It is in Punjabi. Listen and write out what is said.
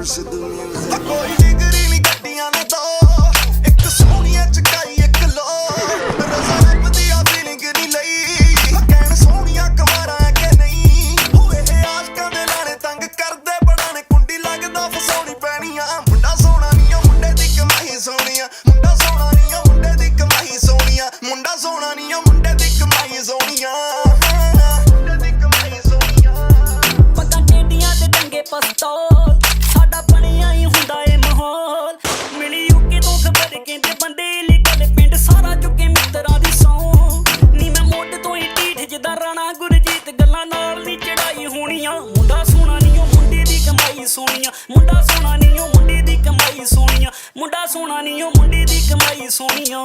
ਕੋਈ ਡਿਗਰੀ ਨਹੀਂ ਗੱਡੀਆਂ ਨੇ ਦੋ। ਇੱਕ ਸੋਹਣੀਆਂ ਚਕਾਈ, ਇੱਕ ਲੋ। ਰਜ਼ਾ ਰੱਬ ਦੀ ਆ ਫੀਲਿੰਗ ਨਹੀਂ ਲਈ। ਕਹਿਣ ਸੋਹਣੀਆਂ ਕਮਾਰਾਂ ਕਿ ਨਹੀਂ। ਹੋਏ ਇਹ ਆਸ਼ਕਾਂ ਦੇ ਲਾਣੇ ਤੰਗ ਕਰਦੇ ਬੜਾ ਨੇ ਕੁੰਡੀ ਲੱਗਦਾ ਫਸਾਉਣੀ ਪੈਣੀ ਆ ਮੁੰਡਾ ਸੋਹਣਾ ਨਹੀਂ ਆ, ਮੁੰਡੇ ਦੀ ਕਮਾਈ ਸੋਹਣੀਆਂ ਮੁੰਡਾ ਸੋਹਣਾ ਨਹੀਂ ਆ, ਮੁੰਡੇ ਦੀ ਕਮਾਈ ਸੋਹਣੀਆਂ ਮੁੰਡਾ ਸੋਹਣਾ ਨਹੀਂ ਆ, ਮੁੰਡੇ ਦੀ ਕਮਾਈ ਸੋਹਣੀਆਂ ਮੁੰਡੇ ਦੀ ਕਮਾਈ ਸੋਹਣੀਆਂ ਪੱਗਾਂ ਟੇਡੀਆਂ ਤੇ ਡੰਗੇ ਪਸਤੌਲ। ਸੋਹਣੀਆਂ। ਮੁੰਡਾ ਸੋਹਣਾ ਨਹੀਂ ਉਹ ਮੁੰਡੇ ਦੀ ਕਮਾਈ ਸੋਹਣੀਆਂ। ਮੁੰਡਾ ਸੋਹਣਾ ਨਹੀਂ ਉਹ ਮੁੰਡੇ ਦੀ ਕਮਾਈ ਸੋਹਣੀਆਂ।